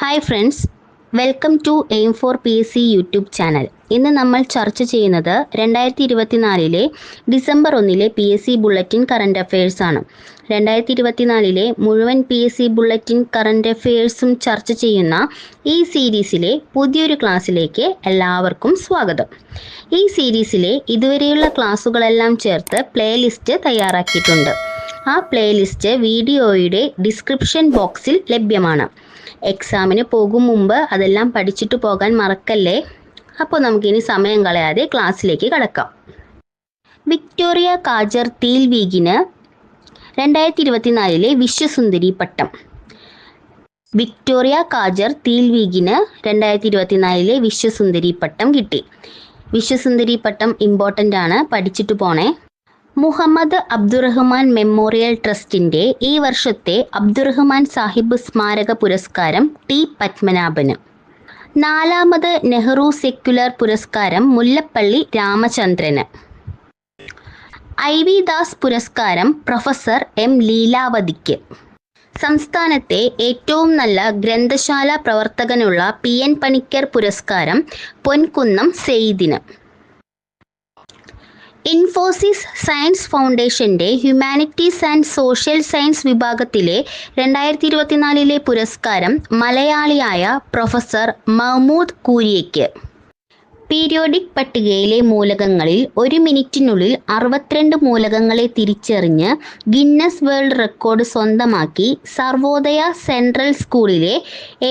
Hi friends welcome to aim for P S C YouTube channel ഇന്ന് നമ്മൾ ചർച്ച ചെയ്യുന്നത് രണ്ടായിരത്തി ഇരുപത്തിനാലിലെ ഡിസംബർ ഒന്നിലെ P S C bulletin current affairs ആണ്. രണ്ടായിരത്തി ഇരുപത്തിനാലിലെ മുഴുവൻ P S C bulletin current അഫയേഴ്സും ചർച്ച ചെയ്യുന്ന ഈ സീരീസിലെ പുതിയൊരു ക്ലാസ്സിലേക്ക് എല്ലാവർക്കും സ്വാഗതം. ഈ സീരീസിലെ ഇതുവരെയുള്ള ക്ലാസ്സുകളെല്ലാം ചേർത്ത് പ്ലേലിസ്റ്റ് തയ്യാറാക്കിയിട്ടുണ്ട്. ആ പ്ലേലിസ്റ്റ് വീഡിയോയുടെ ഡിസ്ക്രിപ്ഷൻ ബോക്സിൽ ലഭ്യമാണ്. എക്സാമിന് പോകും മുമ്പ് അതെല്ലാം പഠിച്ചിട്ട് പോകാൻ മറക്കല്ലേ? അപ്പോൾ നമുക്കിനി സമയം കളയാതെ ക്ലാസ്സിലേക്ക് കടക്കാം. വിക്ടോറിയ കാജർ തീൽവീഗിന് രണ്ടായിരത്തി ഇരുപത്തിനാലിലെ വിശ്വസുന്ദരി പട്ടം. വിക്ടോറിയ കാജർ തീൽവീഗിന് രണ്ടായിരത്തി ഇരുപത്തിനാലിലെ വിശ്വസുന്ദരി പട്ടം കിട്ടി. വിശ്വസുന്ദരി പട്ടം ഇമ്പോർട്ടന്റ് ആണ്. പഠിച്ചിട്ട് പോണേ. മുഹമ്മദ് അബ്ദുറഹ്മാൻ മെമ്മോറിയൽ ട്രസ്റ്റിന്റെ ഈ വർഷത്തെ അബ്ദുറഹ്മാൻ സാഹിബ് സ്മാരക പുരസ്കാരം ടി പത്മനാഭന്. നാലാമത് നെഹ്റു സെക്യുലർ പുരസ്കാരം മുല്ലപ്പള്ളി രാമചന്ദ്രന്. ഐ വി ദാസ് പുരസ്കാരം പ്രൊഫസർ എം ലീലാവതിക്ക്. സംസ്ഥാനത്തെ ഏറ്റവും നല്ല ഗ്രന്ഥശാല പ്രവർത്തകനുള്ള പി എൻ പണിക്കർ പുരസ്കാരം പൊൻകുന്നം സെയ്ദിന്. ഇൻഫോസിസ് സയൻസ് ഫൗണ്ടേഷന്റെ ഹ്യൂമാനിറ്റീസ് ആൻഡ് സോഷ്യൽ സയൻസ് വിഭാഗത്തിലെ രണ്ടായിരത്തി ഇരുപത്തിനാലിലെ പുരസ്കാരം മലയാളിയായ പ്രൊഫസർ മഹ്മൂദ് കൂരിയയ്ക്ക്. പീരിയോഡിക് പട്ടികയിലെ മൂലകങ്ങളിൽ ഒരു മിനിറ്റിനുള്ളിൽ അറുപത്തിരണ്ട് മൂലകങ്ങളെ തിരിച്ചറിഞ്ഞ് ഗിന്നസ് വേൾഡ് റെക്കോർഡ് സ്വന്തമാക്കി സർവോദയ സെൻട്രൽ സ്കൂളിലെ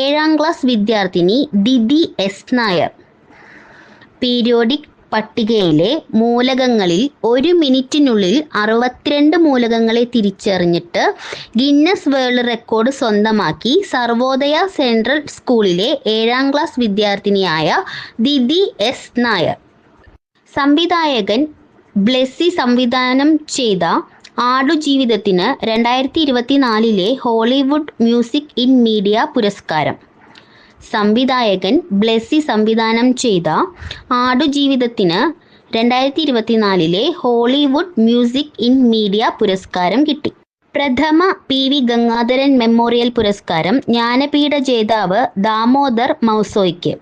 ഏഴാം ക്ലാസ് വിദ്യാർത്ഥിനി ദിദി എസ് നായർ. പീരിയോഡിക് പട്ടികയിലെ മൂലകങ്ങളിൽ ഒരു മിനിറ്റിനുള്ളിൽ അറുപത്തിരണ്ട് മൂലകങ്ങളെ തിരിച്ചറിഞ്ഞിട്ട് ഗിന്നസ് വേൾഡ് റെക്കോർഡ് സ്വന്തമാക്കി സർവോദയ സെൻട്രൽ സ്കൂളിലെ ഏഴാം ക്ലാസ് വിദ്യാർത്ഥിനിയായ ദിദി എസ് നായർ. സംവിധായകൻ ബ്ലെസ്സി സംവിധാനം ചെയ്ത ആടുജീവിതത്തിന് രണ്ടായിരത്തി ഇരുപത്തിനാലിലെ ഹോളിവുഡ് മ്യൂസിക് ഇൻ മീഡിയ പുരസ്കാരം. സംവിധായകൻ ബ്ലെസ്സി സംവിധാനം ചെയ്ത ആടുജീവിതത്തിന് രണ്ടായിരത്തി ഇരുപത്തിനാലിലെ ഹോളിവുഡ് മ്യൂസിക് ഇൻ മീഡിയ പുരസ്കാരം കിട്ടി. പ്രഥമ പി വി ഗംഗാധരൻ മെമ്മോറിയൽ പുരസ്കാരം ജ്ഞാനപീഠ ജേതാവ് ദാമോദർ മൗസോയ്ക്ക്.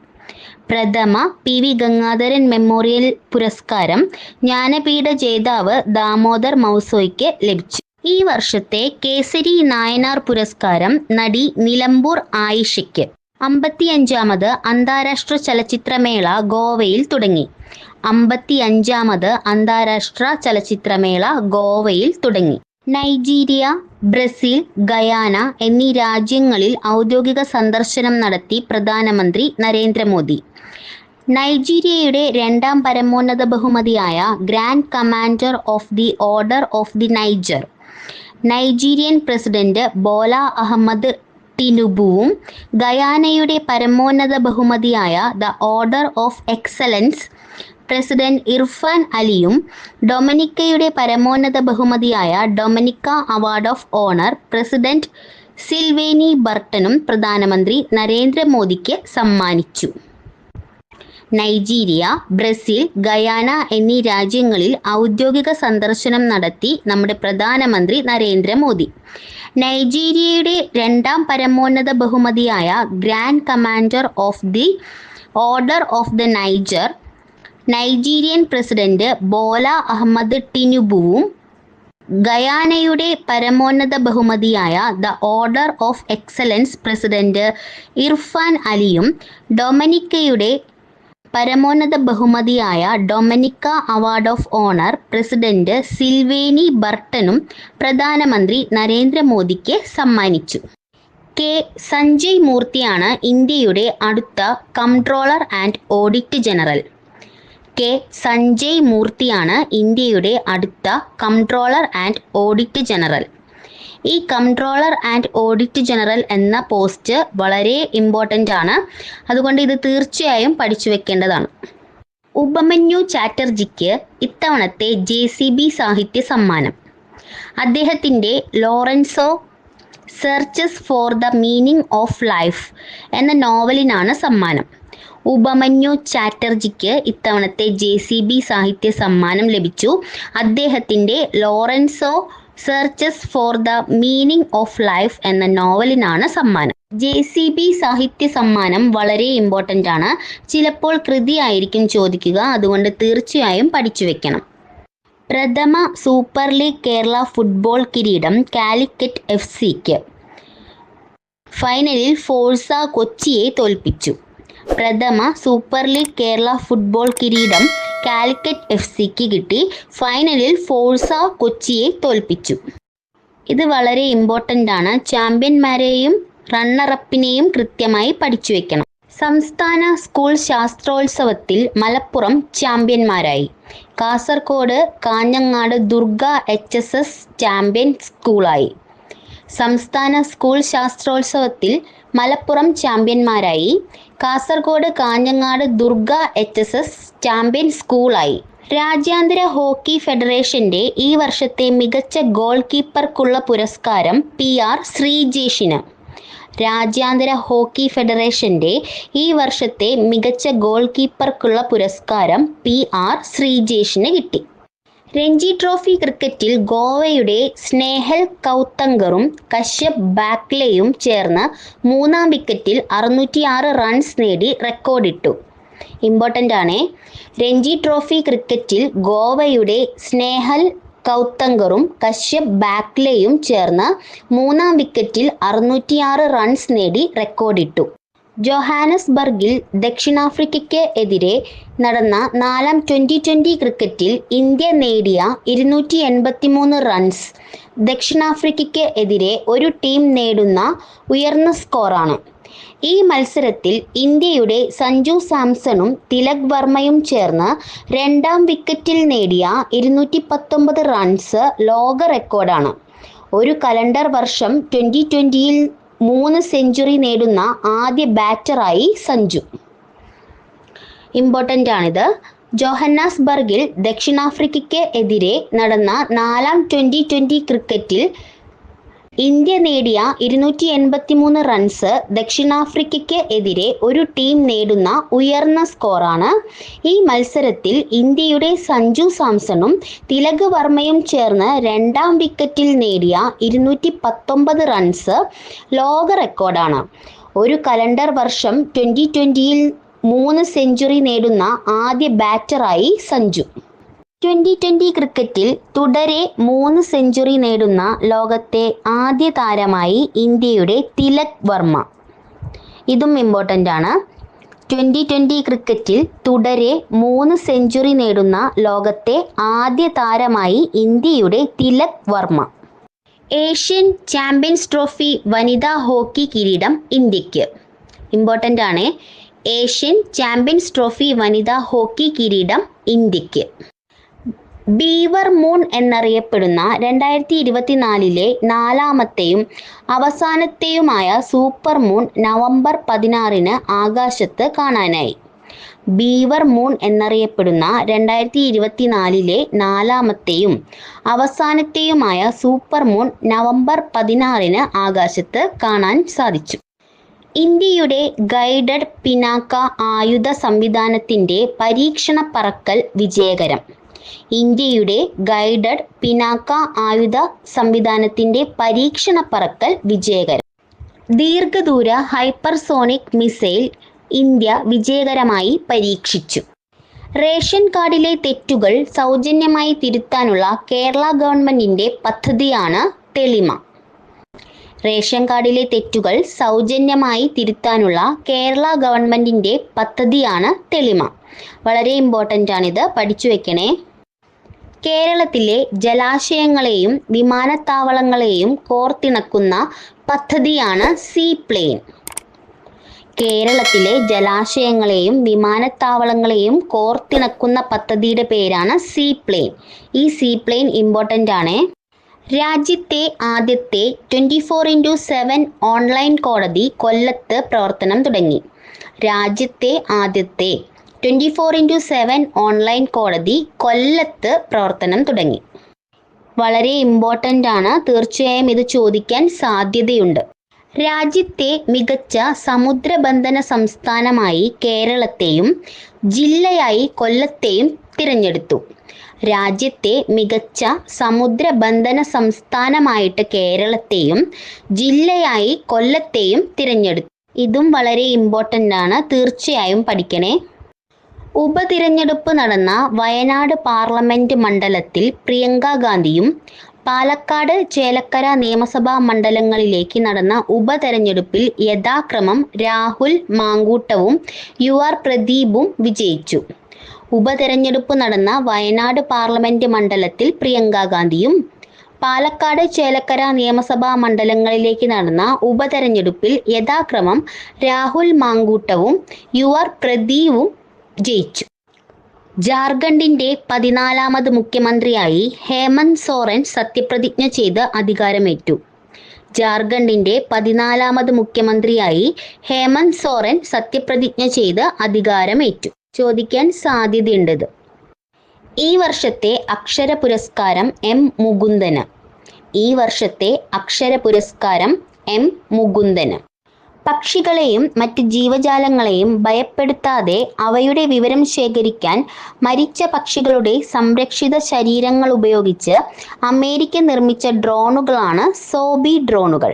പ്രഥമ പി വി ഗംഗാധരൻ മെമ്മോറിയൽ പുരസ്കാരം ജ്ഞാനപീഠ ജേതാവ് ദാമോദർ മൗസോയ്ക്ക് ലഭിച്ചു. ഈ വർഷത്തെ കേസരി നായനാർ പുരസ്കാരം നടി നിലമ്പൂർ ആയിഷയ്ക്ക്. അമ്പത്തിയഞ്ചാമത് അന്താരാഷ്ട്ര ചലച്ചിത്രമേള ഗോവയിൽ തുടങ്ങി. അമ്പത്തിയഞ്ചാമത് അന്താരാഷ്ട്ര ചലച്ചിത്രമേള ഗോവയിൽ തുടങ്ങി. നൈജീരിയ ബ്രസീൽ ഗയാന എന്നീ രാജ്യങ്ങളിൽ ഔദ്യോഗിക സന്ദർശനം നടത്തി പ്രധാനമന്ത്രി നരേന്ദ്രമോദി. നൈജീരിയയുടെ രണ്ടാം പരമോന്നത ബഹുമതിയായ grand commander of the order of the Niger. Nigerian president Bola Ahmed ടിനുബുവും ഗയാനയുടെ പരമോന്നത ബഹുമതിയായ the order of excellence president Irfan അലിയും ഡൊമനിക്കയുടെ പരമോന്നത ബഹുമതിയായ Dominica award of honour president Sylvanie ബർട്ടനും പ്രധാനമന്ത്രി നരേന്ദ്രമോദിക്ക് സമ്മാനിച്ചു. നൈജീരിയ ബ്രസീൽ ഗയാന എന്നീ രാജ്യങ്ങളിൽ ഔദ്യോഗിക സന്ദർശനം നടത്തി നമ്മുടെ പ്രധാനമന്ത്രി നരേന്ദ്രമോദി. നൈജീരിയയുടെ രണ്ടാം പരമോന്നത ബഹുമതിയായ grand commander of the order of the Niger Nigerian president Bola Ahmed ടിനുബുവും ഗയാനയുടെ പരമോന്നത ബഹുമതിയായ the order of excellence president Irfan അലിയും ഡൊമിനിക്കയുടെ പരമോന്നത ബഹുമതിയായ Dominica award of honour president Sylvanie ബർട്ടനും പ്രധാനമന്ത്രി നരേന്ദ്രമോദിക്ക് സമ്മാനിച്ചു. കെ. സഞ്ജയ് മൂർത്തിയാണ് ഇന്ത്യയുടെ അടുത്ത comptroller and audit general. K. Sanjay മൂർത്തിയാണ് ഇന്ത്യയുടെ അടുത്ത കംട്രോളർ ആൻഡ് ഓഡിറ്റ് ജനറൽ. ഈ കൺട്രോളർ ആൻഡ് ഓഡിറ്റ് ജനറൽ എന്ന പോസ്റ്റ് വളരെ ഇമ്പോർട്ടന്റ് ആണ്. അതുകൊണ്ട് ഇത് തീർച്ചയായും പഠിച്ചു വെക്കേണ്ടതാണ്. ഉപമന്യു ചാറ്റർജിക്ക് ഇത്തവണത്തെ ജെ സി ബി സാഹിത്യ സമ്മാനം. അദ്ദേഹത്തിന്റെ Lorenzo searches for the meaning of life എന്ന നോവലിനാണ് സമ്മാനം. ഉപമന്യു ചാറ്റർജിക്ക് ഇത്തവണത്തെ ജെ സി ബി സാഹിത്യ സമ്മാനം ലഭിച്ചു. അദ്ദേഹത്തിന്റെ Lorenzo searches for the meaning of life എന്ന നോവലിനാണ് സമ്മാനം. ജെ സി ബി സാഹിത്യ സമ്മാനം വളരെ ഇമ്പോർട്ടന്റ് ആണ്. ചിലപ്പോൾ കൃതി ആയിരിക്കും ചോദിക്കുക. അതുകൊണ്ട് തീർച്ചയായും പഠിച്ചു വെക്കണം. പ്രഥമ സൂപ്പർ ലീഗ് കേരള ഫുട്ബോൾ കിരീടം കാലിക്കറ്റ് എഫ് സിക്ക് ഫൈനലിൽ ഫോഴ്സ കൊച്ചിയെ തോൽപ്പിച്ചു. പ്രഥമ സൂപ്പർ ലീഗ് കേരള ഫുട്ബോൾ കിരീടം കാലിക്കറ്റ് എഫ് സിക്ക് കിട്ടി. ഫൈനലിൽ ഫോഴ്സ കൊച്ചിയെ തോൽപ്പിച്ചു. ഇത് വളരെ ഇമ്പോർട്ടന്റ് ആണ്. ചാമ്പ്യന്മാരെയും റണ്ണറപ്പിനെയും കൃത്യമായി പഠിച്ചു വെക്കണം. സംസ്ഥാന സ്കൂൾ ശാസ്ത്രോത്സവത്തിൽ Malappuram ചാമ്പ്യന്മാരായി. Kasaragod Kanhangad Durga H S S champion സ്കൂളായി. സംസ്ഥാന സ്കൂൾ ശാസ്ത്രോത്സവത്തിൽ Malappuram ചാമ്പ്യന്മാരായി. Kasaragod Kanhangad Durga H S S champion സ്കൂളായി. രാജ്യാന്തര ഹോക്കി ഫെഡറേഷന്റെ ഈ വർഷത്തെ മികച്ച ഗോൾ കീപ്പർക്കുള്ള പുരസ്കാരം പി ആർ ശ്രീജേഷിന്. രാജ്യാന്തര ഹോക്കി ഫെഡറേഷന്റെ ഈ വർഷത്തെ മികച്ച ഗോൾ കീപ്പർക്കുള്ള പുരസ്കാരം പി ആർ ശ്രീജേഷിന് കിട്ടി. രഞ്ജി ട്രോഫി ക്രിക്കറ്റിൽ ഗോവയുടെ സ്നേഹൽ കൗത്തങ്കറും കശ്യപ് ബാക്ലെയും ചേർന്ന് മൂന്നാം വിക്കറ്റിൽ അറുന്നൂറ്റിയാറ് റൺസ് നേടി റെക്കോർഡിട്ടു. ഇമ്പോർട്ടന്റ് ആണ്. രഞ്ജി ട്രോഫി ക്രിക്കറ്റിൽ ഗോവയുടെ സ്നേഹൽ കൗത്തങ്കറും കശ്യപ് ബാക്ലെയും ചേർന്ന് മൂന്നാം വിക്കറ്റിൽ അറുന്നൂറ്റിയാറ് റൺസ് നേടി റെക്കോർഡിട്ടു. ജോഹാനസ്ബർഗിൽ ദക്ഷിണാഫ്രിക്കയ്ക്ക് എതിരെ നടന്ന നാലാം ട്വന്റി ട്വന്റി ക്രിക്കറ്റിൽ ഇന്ത്യ നേടിയ ഇരുന്നൂറ്റി എൺപത്തിമൂന്ന് റൺസ് ദക്ഷിണാഫ്രിക്കയ്ക്ക് എതിരെ ഒരു ടീം നേടുന്ന ഉയർന്ന സ്കോറാണ്. ഈ മത്സരത്തിൽ ഇന്ത്യയുടെ സഞ്ജു സാംസണും തിലക് വർമ്മയും ചേർന്ന് രണ്ടാം വിക്കറ്റിൽ നേടിയ ഇരുന്നൂറ്റി പത്തൊമ്പത് റൺസ് ലോക റെക്കോർഡാണ്. ഒരു കലണ്ടർ വർഷം ട്വന്റി ട്വന്റിയിൽ മൂന്ന് സെഞ്ചുറി നേടുന്ന ആദ്യ ബാറ്ററായി സഞ്ജു. ഇമ്പോർട്ടന്റ് ആണിത്. ജോഹന്നാസ്ബർഗിൽ ദക്ഷിണാഫ്രിക്കയ്ക്ക് എതിരെ നടന്ന നാലാം ട്വന്റി ട്വന്റി ക്രിക്കറ്റിൽ ഇന്ത്യ നേടിയ ഇരുന്നൂറ്റി എൺപത്തിമൂന്ന് റൺസ് ദക്ഷിണാഫ്രിക്കയ്ക്ക് എതിരെ ഒരു ടീം നേടുന്ന ഉയർന്ന സ്കോറാണ് ഈ മത്സരത്തിൽ ഇന്ത്യയുടെ സഞ്ജു സാംസണും തിലക് വർമ്മയും ചേർന്ന് രണ്ടാം വിക്കറ്റിൽ നേടിയ ഇരുന്നൂറ്റി പത്തൊമ്പത് റൺസ് ലോക റെക്കോർഡാണ് ഒരു കലണ്ടർ വർഷം ട്വന്റി ട്വന്റിയിൽ മൂന്ന് സെഞ്ചുറി നേടുന്ന ആദ്യ ബാറ്ററായി സഞ്ജു. ട്വന്റി ട്വന്റി ക്രിക്കറ്റിൽ തുടരെ മൂന്ന് സെഞ്ചുറി നേടുന്ന ലോകത്തെ ആദ്യ താരമായി ഇന്ത്യയുടെ തിലക് വർമ്മ. ഇതും ഇമ്പോർട്ടന്റ് ആണ്. ട്വന്റി ട്വന്റി ക്രിക്കറ്റിൽ തുടരെ മൂന്ന് സെഞ്ചുറി നേടുന്ന ലോകത്തെ ആദ്യ താരമായി ഇന്ത്യയുടെ Tilak Varma. Asian champions trophy വനിതാ ഹോക്കി കിരീടം ഇന്ത്യയ്ക്ക്. ഇമ്പോർട്ടന്റ് ആണ്. ഏഷ്യൻ ചാമ്പ്യൻസ് ട്രോഫി വനിതാ ഹോക്കി കിരീടം ഇന്ത്യയ്ക്ക്. ബീവർ മൂൺ എന്നറിയപ്പെടുന്ന രണ്ടായിരത്തി ഇരുപത്തിനാലിലെ നാലാമത്തെയും അവസാനത്തെയുമായ സൂപ്പർ മൂൺ നവംബർ പതിനാറിന് ആകാശത്ത് കാണാനായി. ബീവർ മൂൺ എന്നറിയപ്പെടുന്ന രണ്ടായിരത്തി ഇരുപത്തിനാലിലെ നാലാമത്തെയും അവസാനത്തെയുമായ സൂപ്പർ മൂൺ നവംബർ പതിനാറിന് ആകാശത്ത് കാണാൻ സാധിച്ചു. ഇന്ത്യയുടെ ഗൈഡഡ് പിനാക്ക ആയുധ സംവിധാനത്തിന്റെ പരീക്ഷണ പറക്കൽ വിജയകരം. ഇന്ത്യയുടെ ഗൈഡഡ് പിനാക്ക ആയുധ സംവിധാനത്തിന്റെ പരീക്ഷണ പറക്കൽ വിജയകരം. ദീർഘദൂര ഹൈപ്പർസോണിക് മിസൈൽ ഇന്ത്യ വിജയകരമായി പരീക്ഷിച്ചു. റേഷൻ കാർഡിലെ തെറ്റുകൾ സൗജന്യമായി തിരുത്താനുള്ള കേരള ഗവൺമെന്റിന്റെ പദ്ധതിയാണ് തെളിമ. റേഷൻ കാർഡിലെ തെറ്റുകൾ സൗജന്യമായി തിരുത്താനുള്ള കേരള ഗവൺമെന്റിന്റെ പദ്ധതിയാണ് തെളിമ. വളരെ ഇമ്പോർട്ടന്റ് ആണിത്. പഠിച്ചു വെക്കണേ. കേരളത്തിലെ ജലാശയങ്ങളെയും വിമാനത്താവളങ്ങളെയും കോർത്തിണക്കുന്ന പദ്ധതിയാണ് സീ പ്ലെയിൻ കേരളത്തിലെ ജലാശയങ്ങളെയും വിമാനത്താവളങ്ങളെയും കോർത്തിണക്കുന്ന പദ്ധതിയുടെ പേരാണ് സീ പ്ലെയിൻ ഈ സീ പ്ലെയിൻ ഇമ്പോർട്ടന്റ് ആണ്. രാജ്യത്തെ ആദ്യത്തെ twenty four into seven online കോടതി കൊല്ലത്ത് പ്രവർത്തനം തുടങ്ങി. രാജ്യത്തെ ആദ്യത്തെ twenty four into seven online കോടതി കൊല്ലത്ത് പ്രവർത്തനം തുടങ്ങി. വളരെ ഇമ്പോർട്ടന്റ് ആണ്. തീർച്ചയായും ഇത് ചോദിക്കാൻ സാധ്യതയുണ്ട്. രാജ്യത്തെ മികച്ച സമുദ്രബന്ധന സംസ്ഥാനമായി കേരളത്തെയും ജില്ലയായി കൊല്ലത്തെയും തിരഞ്ഞെടുത്തു. രാജ്യത്തെ മികച്ച സമുദ്രബന്ധന സംസ്ഥാനമായിട്ട് കേരളത്തെയും ജില്ലയായി കൊല്ലത്തെയും തിരഞ്ഞെടുത്തു. ഇതും വളരെ ഇമ്പോർട്ടന്റ് ആണ്. തീർച്ചയായും പഠിക്കണേ. ഉപതിരഞ്ഞെടുപ്പ് നടന്ന വയനാട് പാർലമെന്റ് മണ്ഡലത്തിൽ പ്രിയങ്ക ഗാന്ധിയും പാലക്കാട് ചേലക്കര നിയമസഭാ മണ്ഡലങ്ങളിലേക്ക് നടന്ന ഉപതെരഞ്ഞെടുപ്പിൽ യഥാക്രമം രാഹുൽ മാങ്കൂട്ടവും യു ആർ പ്രദീപും വിജയിച്ചു. ഉപതെരഞ്ഞെടുപ്പ് നടന്ന വയനാട് പാർലമെന്റ് മണ്ഡലത്തിൽ പ്രിയങ്ക ഗാന്ധിയും പാലക്കാട് ചേലക്കര നിയമസഭാ മണ്ഡലങ്ങളിലേക്ക് നടന്ന ഉപതെരഞ്ഞെടുപ്പിൽ യഥാക്രമം രാഹുൽ മാങ്കൂട്ടവും യു ആർ പ്രദീപും ജയിച്ചു. ജാർഖണ്ഡിന്റെ പതിനാലാമത് മുഖ്യമന്ത്രിയായി ഹേമന്ത് സോറൻ സത്യപ്രതിജ്ഞ ചെയ്ത് അധികാരമേറ്റു. ജാർഖണ്ഡിന്റെ പതിനാലാമത് മുഖ്യമന്ത്രിയായി ഹേമന്ത് സോറൻ സത്യപ്രതിജ്ഞ ചെയ്ത് അധികാരമേറ്റു. ചോദിക്കാൻ സാധ്യതയുണ്ടത്. ഈ വർഷത്തെ അക്ഷര പുരസ്കാരം എം മുകുന്ദന്. ഈ വർഷത്തെ അക്ഷര പുരസ്കാരം എം മുകുന്ദന്. പക്ഷികളെയും മറ്റ് ജീവജാലങ്ങളെയും ഭയപ്പെടുത്താതെ അവയുടെ വിവരം ശേഖരിക്കാൻ മരിച്ച പക്ഷികളുടെ സംരക്ഷിത ശരീരങ്ങൾ ഉപയോഗിച്ച് അമേരിക്ക നിർമ്മിച്ച ഡ്രോണുകളാണ് സോബി ഡ്രോണുകൾ.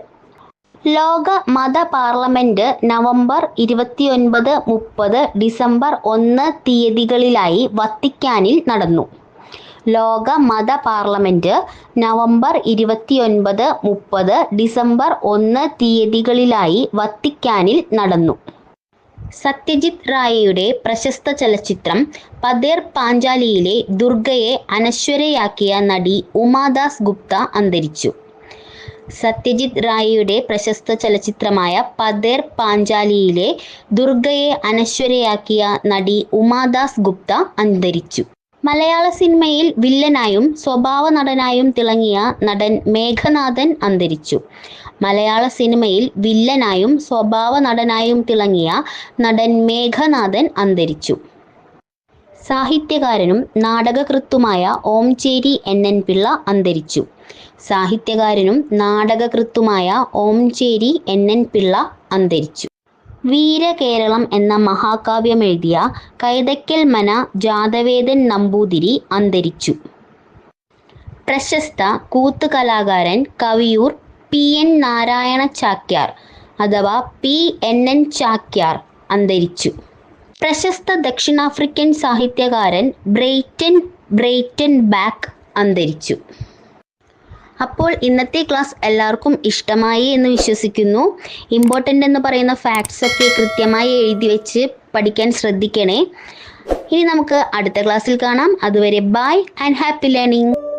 ലോക മത പാർലമെന്റ് നവംബർ ഇരുപത്തിയൊൻപത് മുപ്പത് ഡിസംബർ ഒന്ന് തീയതികളിലായി വത്തിക്കാനിൽ നടന്നു. ലോക മത പാർലമെന്റ് നവംബർ ഇരുപത്തിയൊൻപത് മുപ്പത് ഡിസംബർ ഒന്ന് തീയതികളിലായി വത്തിക്കാനിൽ നടന്നു. സത്യജിത് റായയുടെ പ്രശസ്ത ചലച്ചിത്രം പതേർ പാഞ്ചാലിയിലെ ദുർഗയെ അനശ്വരയാക്കിയ നടി ഉമാദാസ് ഗുപ്ത അന്തരിച്ചു. സത്യജിത് റായയുടെ പ്രശസ്ത ചലച്ചിത്രമായ പതേർ പാഞ്ചാലിയിലെ ദുർഗയെ അനശ്വരയാക്കിയ നടി ഉമാദാസ് ഗുപ്ത അന്തരിച്ചു. മലയാള സിനിമയിൽ വില്ലനായും സ്വഭാവ നടനായും തിളങ്ങിയ നടൻ മേഘനാഥൻ അന്തരിച്ചു. മലയാള സിനിമയിൽ വില്ലനായും സ്വഭാവ നടനായും തിളങ്ങിയ നടൻ മേഘനാഥൻ അന്തരിച്ചു. സാഹിത്യകാരനും നാടകകൃത്തുമായ ഓംചേരി എൻ എൻ പിള്ള അന്തരിച്ചു. സാഹിത്യകാരനും നാടകകൃത്തുമായ ഓംചേരി എൻ എൻ പിള്ള അന്തരിച്ചു. വീരകേരളം എന്ന മഹാകാവ്യം എഴുതിയ കൈതയ്ക്കൽ മന ജാതവേദൻ നമ്പൂതിരി അന്തരിച്ചു. പ്രശസ്ത കൂത്തുകലാകാരൻ കവിയൂർ പി എൻ നാരായണ ചാക്യാർ അഥവാ പി എൻ എൻ ചാക്യാർ അന്തരിച്ചു. പ്രശസ്ത ദക്ഷിണാഫ്രിക്കൻ സാഹിത്യകാരൻ ബ്രെയ്റ്റൻ ബ്രെയ്റ്റൻ ബാക്ക് അന്തരിച്ചു. അപ്പോൾ ഇന്നത്തെ ക്ലാസ് എല്ലാവർക്കും ഇഷ്ടമായി എന്ന് വിശ്വസിക്കുന്നു. ഇമ്പോർട്ടന്റ് എന്ന് പറയുന്ന ഫാക്ട്സ് ഒക്കെ കൃത്യമായി എഴുതി വെച്ച് പഠിക്കാൻ ശ്രദ്ധിക്കണേ. ഇനി നമുക്ക് അടുത്ത ക്ലാസ്സിൽ കാണാം. അതുവരെ ബൈ ആൻഡ് ഹാപ്പി ലേണിംഗ്